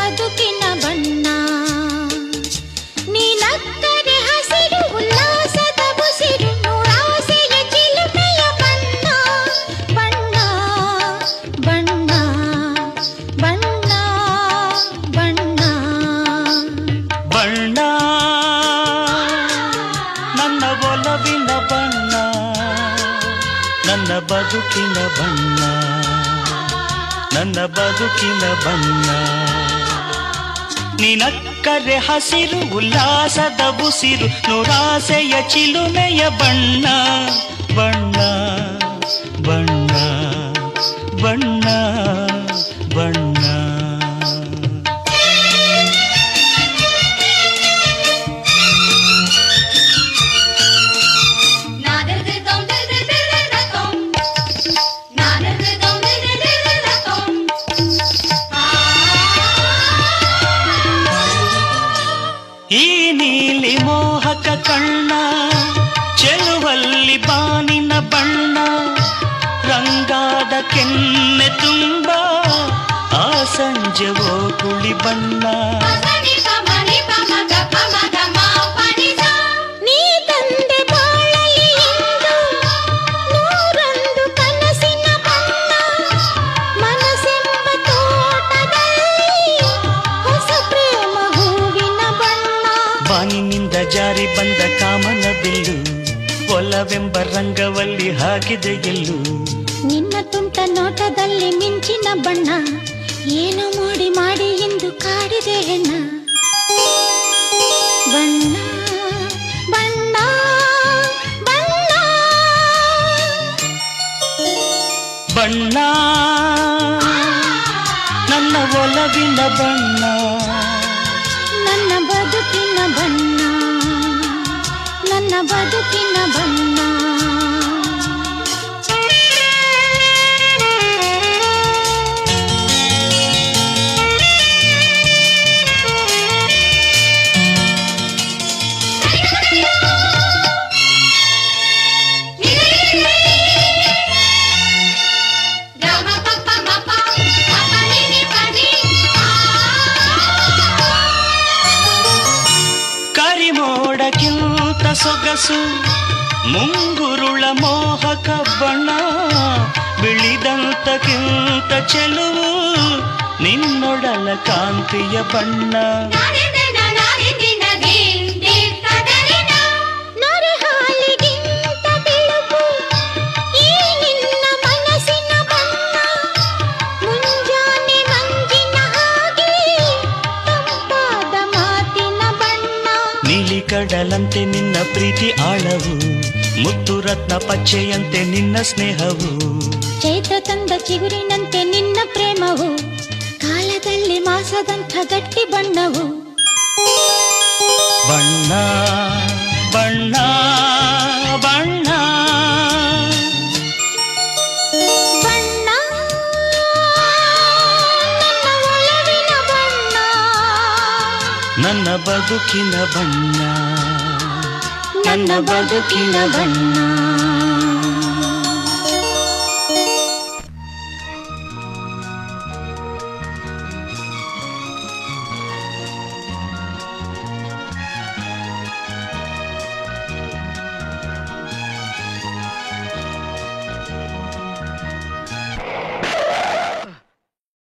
ಬದುಕಿನ ಬಣ್ಣ ನೀನಕ್ಕರೆ ಹಸಿರು ಬಣ್ಣ ಬಣ್ಣ ಬಣ್ಣ ಬಣ್ಣ ಬಣ್ಣ ಬಣ್ಣ ನನ್ನ ಒಲವಿನ ಬದುಕಿನ ಬಣ್ಣ ನನ್ನ ಬದುಕಿನ ಬಣ್ಣ ನಿನಕ್ಕರೆ ಹಸಿರು ಉಲ್ಲಾಸದ ಬುಸಿರು ನುರಾಸೆಯ ಚಿಲುಮೆಯ ಬಣ್ಣ ಬಣ್ಣ ಬಣ್ಣ ಬಣ್ಣ ಬಣ್ಣ. ಈ ನೀಲಿ ಮೋಹಕ ಕಣ್ಣ ಚೆಲುವಲ್ಲಿ ಬಾನಿನ ಬಣ್ಣ ರಂಗಾದ ಕೆನ್ನೆ ತುಂಬ ಆ ಸಂಜೆವೋ ಕುಳಿ ಬಣ್ಣ. ಒಲವೆಂಬ ರಂಗವಲ್ಲಿ ಹಾಕಿದೆ ಎಲ್ಲೂ. ನಿನ್ನ ತುಂಟ ನೋಟದಲ್ಲಿ ಮಿಂಚಿನ ಬಣ್ಣ ಏನು ಮಾಡಿ ಮಾಡಿ ಎಂದು ಕಾಡಿದೆ ಹೆಣ್ಣ ಬಣ್ಣ ಬಣ್ಣ ಬಣ್ಣ. ಬಣ್ಣ ನನ್ನ ಒಲವಿನ ಬಣ್ಣ. ನನ್ನ ಬದುಕಿನ ಬಣ್ಣ ನನ್ನ ಬದುಕಿನ ಬಣ್ಣ. ಸೊಗಸು ಮುಂಗುರುಳ ಮೋಹಕ ಬಣ್ಣ ಬಿಳಿದಂತಕ್ಕಿಂತ ಚೆಲುವು ನಿನ್ನೊಡಲ ಕಾಂತಿಯ ಬಣ್ಣ ಕಡಲಂತೆ ನಿನ್ನ ಪ್ರೀತಿ ಆಳವು ಮುತ್ತು ರತ್ನ ಪಚ್ಚೆಯಂತೆ ನಿನ್ನ ಸ್ನೇಹವು. ಚೈತ್ರ ತಂದ ಚಿಗುರಿನಂತೆ ನಿನ್ನ ಪ್ರೇಮವು ಕಾಲದಲ್ಲಿ ಮಾಸದಂಥ ಗಟ್ಟಿ ಬಣ್ಣವು. ಬಣ್ಣ ಬಣ್ಣ ಬಣ್ಣ. ಬದುಕಿನ ಬಣ್ಣ ನನ್ನ ಬದುಕಿನ ಬಣ್ಣ